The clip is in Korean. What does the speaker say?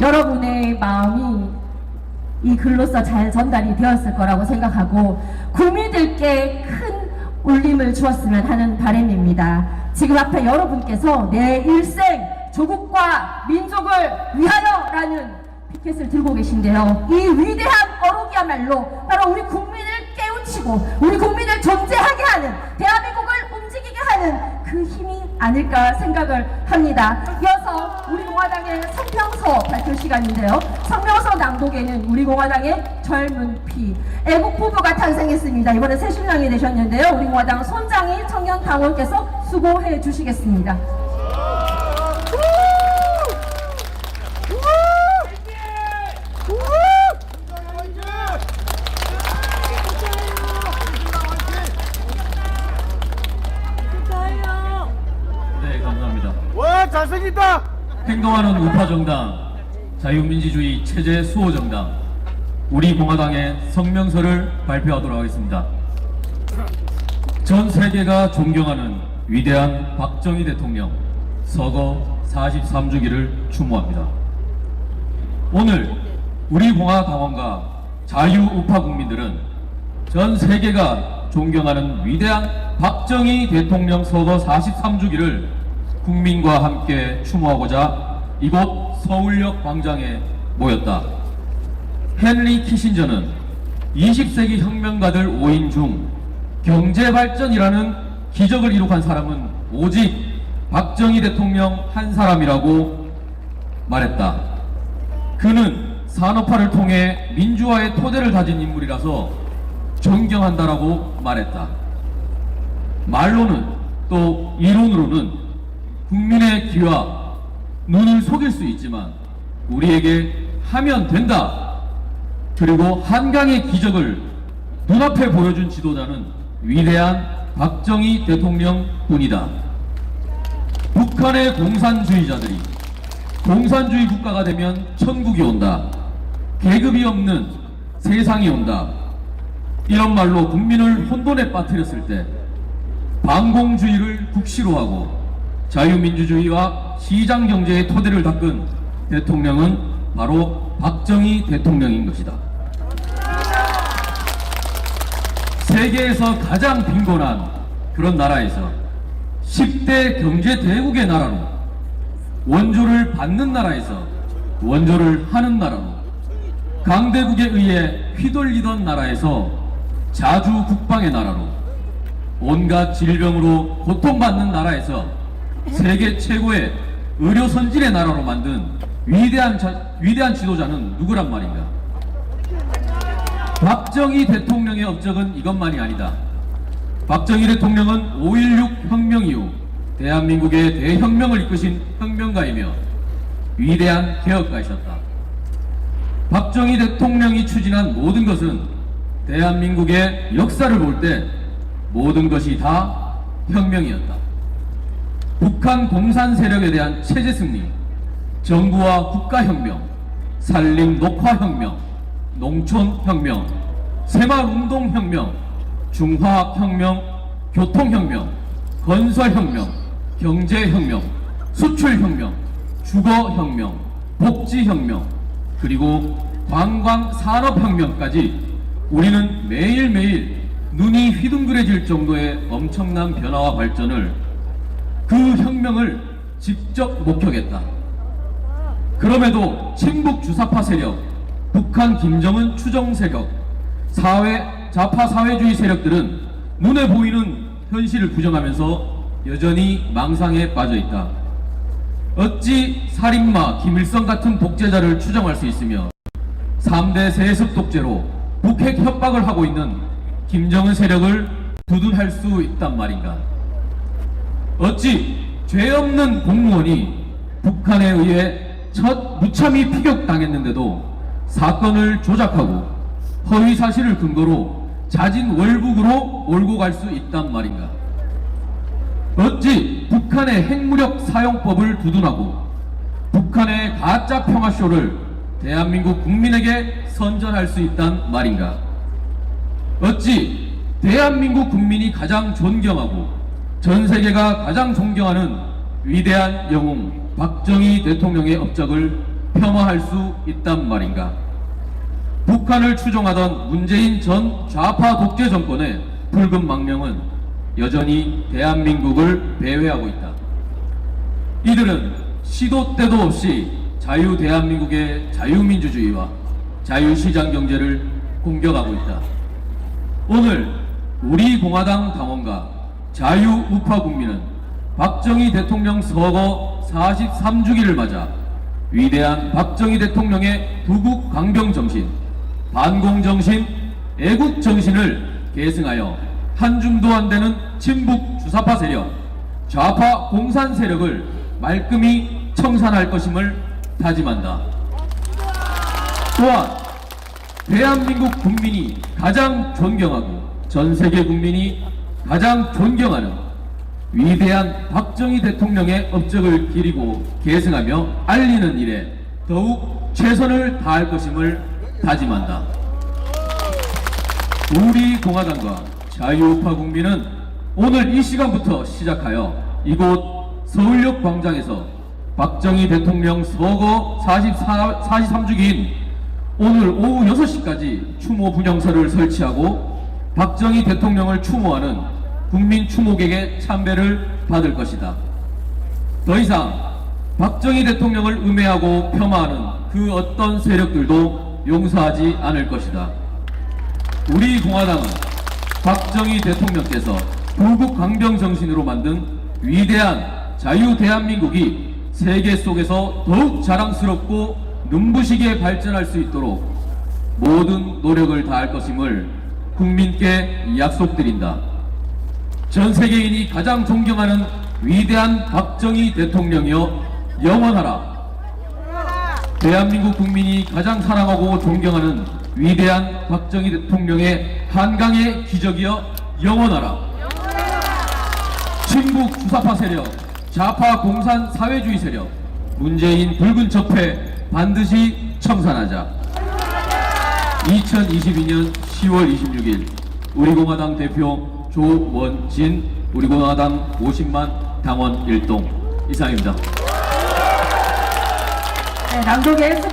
여러분의 마음이 이 글로써 잘 전달이 되었을 거라고 생각하고 국민들께 큰 울림을 주었으면 하는 바람입니다. 지금 앞에 여러분께서 내 일생 조국과 민족을 위하여 라는 피켓을 들고 계신데요. 이 위대한 어록이야말로 바로 우리 국민을 깨우치고 우리 국민을 존재하게 하는 대한민국을 움직이게 하는 그 힘이 아닐까 생각을 합니다. 이어서 우리 공화당의 성명서 발표 시간인데요. 성명서 낭독에는 우리 공화당의 젊은 피 애국 부부가 탄생했습니다. 이번에 새 신랑이 되셨는데요. 우리 공화당 손장희 청년 당원께서 수고해 주시겠습니다. 네, 감사합니다. 와 잘생겼다. 행동하는 우파 정당, 자유민주주의 체제 수호 정당, 우리 공화당의 성명서를 발표하도록 하겠습니다. 전 세계가 존경하는 위대한 박정희 대통령 서거 43주기를 추모합니다. 오늘 우리 공화당원과 자유우파 국민들은 전 세계가 존경하는 위대한 박정희 대통령 서거 43주기를 국민과 함께 추모하고자 이곳 서울역 광장에 모였다. 헨리 키신저는 20세기 혁명가들 5인 중 경제발전이라는 기적을 이룩한 사람은 오직 박정희 대통령 한 사람이라고 말했다. 그는 산업화를 통해 민주화의 토대를 다진 인물이라서 존경한다라고 말했다. 말로는 또 이론으로는 국민의 귀와 눈을 속일 수 있지만 우리에게 하면 된다. 그리고 한강의 기적을 눈앞에 보여준 지도자는 위대한 박정희 대통령 뿐이다. 북한의 공산주의자들이 공산주의 국가가 되면 천국이 온다. 계급이 없는 세상이 온다. 이런 말로 국민을 혼돈에 빠뜨렸을 때 반공주의를 국시로 하고 자유민주주의와 시장 경제의 토대를 닦은 대통령은 바로 박정희 대통령인 것이다. 세계에서 가장 빈곤한 그런 나라에서 10대 경제 대국의 나라로 원조를 받는 나라에서 원조를 하는 나라로 강대국에 의해 휘둘리던 나라에서 자주 국방의 나라로 온갖 질병으로 고통받는 나라에서 세계 최고의 의료 선진의 나라로 만든 위대한 자- 위대한 지도자는 누구란 말인가? 박정희 대통령의 업적은 이것만이 아니다. 박정희 대통령은 5.16 혁명 이후 대한민국의 대혁명을 이끄신 혁명가이며 위대한 개혁가이셨다. 박정희 대통령이 추진한 모든 것은 대한민국의 역사를 볼 때 모든 것이 다 혁명이었다. 북한 공산 세력에 대한 체제 승리, 정부와 국가혁명, 산림 녹화혁명, 농촌혁명, 새마을운동혁명, 중화학혁명, 교통혁명, 건설혁명, 경제혁명, 수출혁명, 주거혁명, 복지혁명, 그리고 관광산업혁명까지 우리는 매일매일 눈이 휘둥그레질 정도의 엄청난 변화와 발전을 그 혁명을 직접 목격했다. 그럼에도 친북 주사파 세력, 북한 김정은 추정 세력, 사회 좌파 사회주의 세력들은 눈에 보이는 현실을 부정하면서 여전히 망상에 빠져 있다. 어찌 살인마 김일성 같은 독재자를 추정할 수 있으며 3대 세습 독재로 북핵 협박을 하고 있는 김정은 세력을 두둔할 수 있단 말인가? 어찌 죄 없는 공무원이 북한에 의해 첫 무참히 피격당했는데도 사건을 조작하고 허위 사실을 근거로 자진 월북으로 몰고 갈 수 있단 말인가? 어찌 북한의 핵무력 사용법을 두둔하고 북한의 가짜 평화쇼를 대한민국 국민에게 선전할 수 있단 말인가? 어찌 대한민국 국민이 가장 존경하고 전 세계가 가장 존경하는 위대한 영웅 박정희 대통령의 업적을 폄하할 수 있단 말인가? 북한을 추종하던 문재인 전 좌파 독재 정권의 붉은 망명은 여전히 대한민국을 배회하고 있다. 이들은 시도 때도 없이 자유 대한민국의 자유민주주의와 자유시장 경제를 공격하고 있다. 오늘 우리 공화당 당원과 자유우파 국민은 박정희 대통령 서거 43주기를 맞아 위대한 박정희 대통령의 부국 강병 정신, 반공 정신, 애국 정신을 계승하여 한 줌도 안 되는 친북 주사파 세력, 좌파 공산 세력을 말끔히 청산할 것임을 다짐한다. 또한 대한민국 국민이 가장 존경하고 전 세계 국민이 가장 존경하는 위대한 박정희 대통령의 업적을 기리고 계승하며 알리는 일에 더욱 최선을 다할 것임을 다짐한다. 우리 공화당과 자유우파 국민은 오늘 이 시간부터 시작하여 이곳 서울역 광장에서 박정희 대통령 서거 44, 43주기인 오늘 오후 6시까지 추모 분향소를 설치하고 박정희 대통령을 추모하는 국민 추모객의 참배를 받을 것이다. 더 이상 박정희 대통령을 음해하고 폄하하는 그 어떤 세력들도 용서하지 않을 것이다. 우리 공화당은 박정희 대통령께서 부국 강병 정신으로 만든 위대한 자유 대한민국이 세계 속에서 더욱 자랑스럽고 눈부시게 발전할 수 있도록 모든 노력을 다할 것임을 국민께 약속드린다. 전 세계인이 가장 존경하는 위대한 박정희 대통령이여 영원하라. 대한민국 국민이 가장 사랑하고 존경하는 위대한 박정희 대통령의 한강의 기적이여 영원하라. 친북 주사파 세력, 좌파 공산 사회주의 세력, 문재인 붉은 첩회 반드시 청산하자. 2022년 10월 26일 우리 공화당 대표 조원진 우리 공화당 50만 당원 일동 이상입니다. 네, 남동의